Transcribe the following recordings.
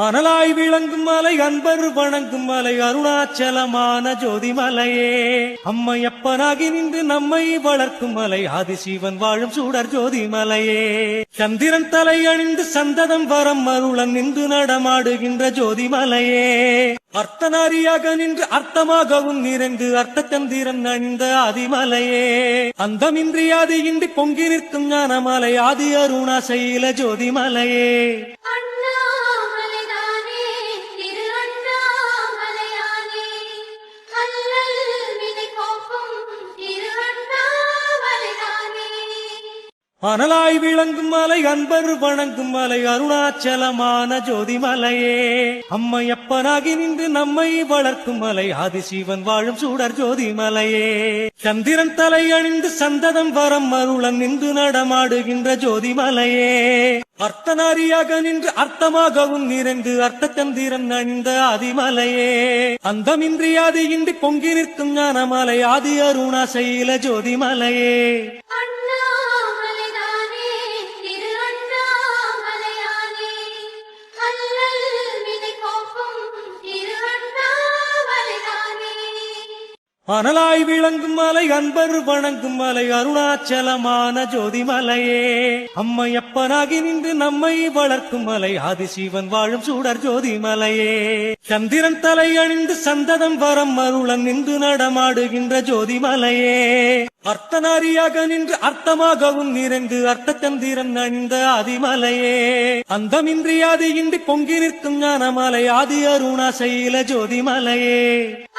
அனலாய் விளங்கும் மலை அன்பர் வணங்கும் மலை அருணாச்சலமான ஜோதிமலையே. அம்மையப்பனாகி நின்று நம்மை வளர்க்கும் மலை ஆதிசிவன் வாழும் சூடர் ஜோதிமலையே. சந்திரன் தலை அணிந்து சந்ததம் வரம் அருளன் நின்று நடமாடுகின்ற ஜோதிமலையே. அர்த்தநாரியாக நின்று அர்த்தமாகவும் நிறைந்து அர்த்த சந்திரன் அணிந்த ஆதிமலையே. அந்தமின்றி ஆதியின்றி பொங்கி நிற்கும் ஞானமலை ஆதி அருணாசையில ஜோதிமலையே. அண்ணாமலைதானே அனலாய் விளங்கும் மலை அன்பர் வணங்கும் மலை அருணாச்சலமான ஜோதி ஜோதிமலையே. அம்மையப்பனாகி நின்று நம்மை வளர்க்கும் மலை ஆதிசிவன் வாழும் சூடர் ஜோதி மலையே சந்திரன் தலை அணிந்து சந்ததம் வரம் அருளன் நின்று நடமாடுகின்ற ஜோதி மலையே அர்த்தநாரியாக நின்று அர்த்தமாகவும் நிறைந்து அர்த்த சந்திரன் அணிந்த ஆதிமலையே. அந்தமின்றி ஆதியின்றி பொங்கி நிற்கும் ஞானமலை ஆதி அருணாசையில ஜோதி மலையே அனலாய் விளங்கும் மலை அன்பர் வணங்கும் மலை அருணாச்சலமான ஜோதிமலையே. அம்மையப்பனாகி நின்று நம்மை வளர்க்கும் மலை ஆதிசிவன் வாழும் சூடர் ஜோதிமலையே. சந்திரன் தலை அணிந்து சந்ததம் வரம் அருளன் நின்று நடமாடுகின்ற ஜோதிமலையே. அர்த்தநாரியாக நின்று அர்த்தமாகவும் நிறைந்து அர்த்த சந்திரன் அணிந்த ஆதிமலையே. அந்தமின்றி ஆதியின்றி பொங்கி நிற்கும் ஞானமலை ஆதி அருணாசையில ஜோதிமலையே. அண்ணாமலைதானே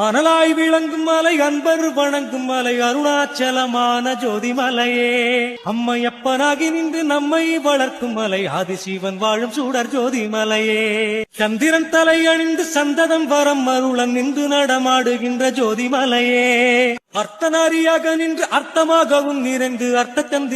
அனலாய் விளங்கும் மலை அன்பர் வணங்கும் மலை அருணாச்சலமான ஜோதிமலையே. அம்மையப்பனாகி நின்று நம்மை வளர்க்கும் மலை ஆதிசிவன் வாழும் சூடர் ஜோதிமலையே. சந்திரன் தலை அணிந்து சந்ததம் வரம் அருளன் நின்று நடமாடுகின்ற ஜோதிமலையே. அர்த்தநாரியாக நின்று அர்த்தமாகவும் நிறைந்து அர்த்த